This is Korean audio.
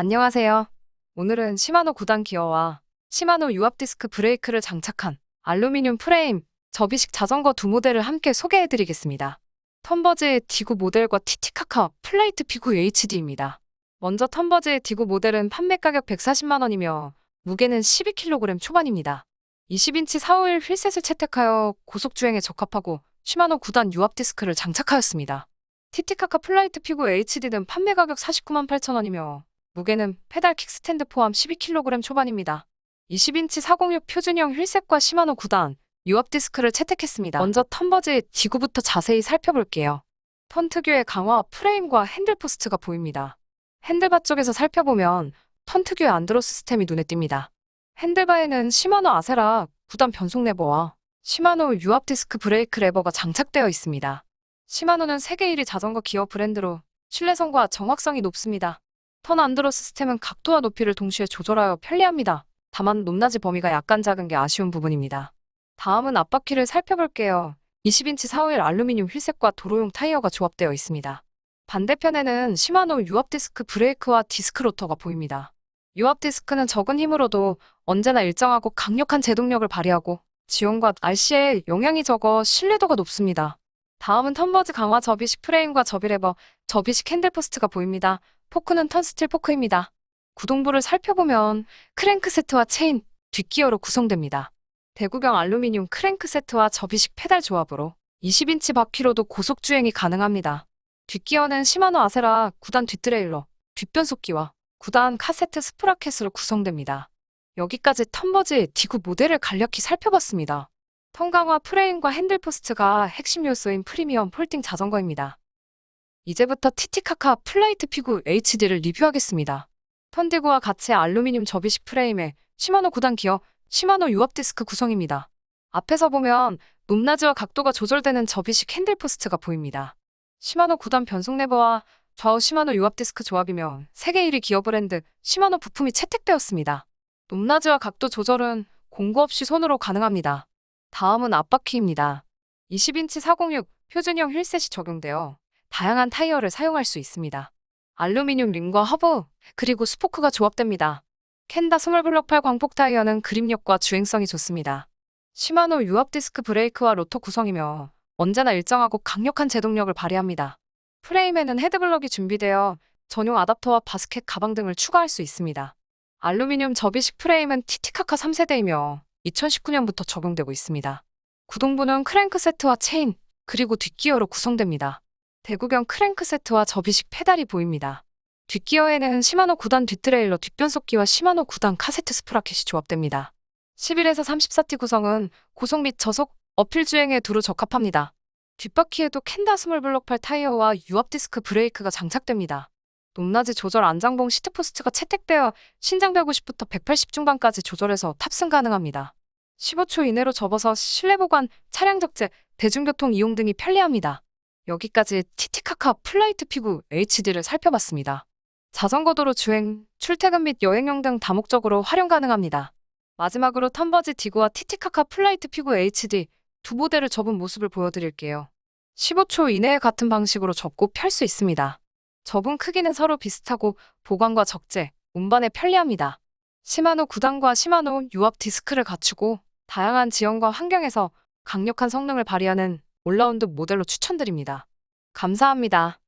안녕하세요. 오늘은 시마노 9단 기어와 시마노 유압 디스크 브레이크를 장착한 알루미늄 프레임 접이식 자전거 두 모델을 함께 소개해드리겠습니다. 턴버즈의 디구 모델과 티티카카 플레이트 피구 HD입니다. 먼저 턴버즈의 디구 모델은 판매 가격 140만 원이며 무게는 12kg 초반입니다. 20인치 451 휠셋을 채택하여 고속주행에 적합하고 시마노 9단 유압 디스크를 장착하였습니다. 티티카카 플라이트 피구 HD는 판매 가격 49만 8천 원이며 무게는 페달 킥스탠드 포함 12kg 초반입니다. 20인치 406 표준형 휠셋과 시마노 9단 유압 디스크를 채택했습니다. 먼저 턴버즈의 디구부터 자세히 살펴볼게요. 턴 특유의 강화 프레임과 핸들 포스트가 보입니다. 핸들바 쪽에서 살펴보면 턴 특유의 안드로 시스템이 눈에 띕니다. 핸들바에는 시마노 아세라 9단 변속 레버와 시마노 유압 디스크 브레이크 레버가 장착되어 있습니다. 시마노는 세계 1위 자전거 기어 브랜드로 신뢰성과 정확성이 높습니다. 턴 안드로 시스템은 각도와 높이를 동시에 조절하여 편리합니다. 다만 높낮이 범위가 약간 작은 게 아쉬운 부분입니다. 다음은 앞바퀴를 살펴볼게요. 20인치 451 알루미늄 휠셋과 도로용 타이어가 조합되어 있습니다. 반대편에는 시마노 유압 디스크 브레이크와 디스크 로터가 보입니다. 유압 디스크는 적은 힘으로도 언제나 일정하고 강력한 제동력을 발휘하고 지온과 날씨에 영향이 적어 신뢰도가 높습니다. 다음은 턴버즈 강화 접이식 프레임과 접이레버, 접이식 핸들 포스트가 보입니다. 포크는 턴스틸 포크입니다. 구동부를 살펴보면 크랭크 세트와 체인, 뒷기어로 구성됩니다. 대구경 알루미늄 크랭크 세트와 접이식 페달 조합으로 20인치 바퀴로도 고속 주행이 가능합니다. 뒷기어는 시마노 아세라 9단 뒷트레일러, 뒷변속기와 9단 카세트 스프라켓으로 구성됩니다. 여기까지 턴버즈의 디구 모델을 간략히 살펴봤습니다. 턴 강화 프레임과 핸들 포스트가 핵심 요소인 프리미엄 폴딩 자전거입니다. 이제부터 티티카카 플라이트 피구 HD를 리뷰하겠습니다. 턴디구와 같이 알루미늄 접이식 프레임에 시마노 9단 기어, 시마노 유압 디스크 구성입니다. 앞에서 보면 높낮이와 각도가 조절되는 접이식 핸들 포스트가 보입니다. 시마노 9단 변속 레버와 좌우 시마노 유압 디스크 조합이며 세계 1위 기어 브랜드 시마노 부품이 채택되었습니다. 높낮이와 각도 조절은 공구 없이 손으로 가능합니다. 다음은 앞바퀴입니다. 20인치 406 표준형 휠셋이 적용되어 다양한 타이어를 사용할 수 있습니다. 알루미늄 림과 허브, 그리고 스포크가 조합됩니다. 켄다 스몰블럭 8 광폭 타이어는 그립력과 주행성이 좋습니다. 시마노 유압 디스크 브레이크와 로터 구성이며 언제나 일정하고 강력한 제동력을 발휘합니다. 프레임에는 헤드블럭이 준비되어 전용 아답터와 바스켓 가방 등을 추가할 수 있습니다. 알루미늄 접이식 프레임은 티티카카 3세대이며 2019년부터 적용되고 있습니다. 구동부는 크랭크 세트와 체인, 그리고 뒷기어로 구성됩니다. 대구경 크랭크 세트와 접이식 페달이 보입니다. 뒷기어에는 시마노 9단 뒷트레일러 뒷변속기와 시마노 9단 카세트 스프라켓이 조합됩니다. 11에서 34T 구성은 고속 및 저속, 어필 주행에 두루 적합합니다. 뒷바퀴에도 켄다 스몰블록 8 타이어와 유압 디스크 브레이크가 장착됩니다. 높낮이 조절 안장봉 시트포스트가 채택되어 신장 150부터 180 중반까지 조절해서 탑승 가능합니다. 15초 이내로 접어서 실내 보관, 차량 적재, 대중교통 이용 등이 편리합니다. 여기까지 티티카카 플라이트 피구 HD를 살펴봤습니다. 자전거 도로 주행, 출퇴근 및 여행용 등 다목적으로 활용 가능합니다. 마지막으로 턴버지 디구와 티티카카 플라이트 피구 HD 두 모델을 접은 모습을 보여드릴게요. 15초 이내에 같은 방식으로 접고 펼 수 있습니다. 접은 크기는 서로 비슷하고 보관과 적재, 운반에 편리합니다. 시마노 9단과 시마노 유압 디스크를 갖추고 다양한 지형과 환경에서 강력한 성능을 발휘하는 올라운드 모델로 추천드립니다. 감사합니다.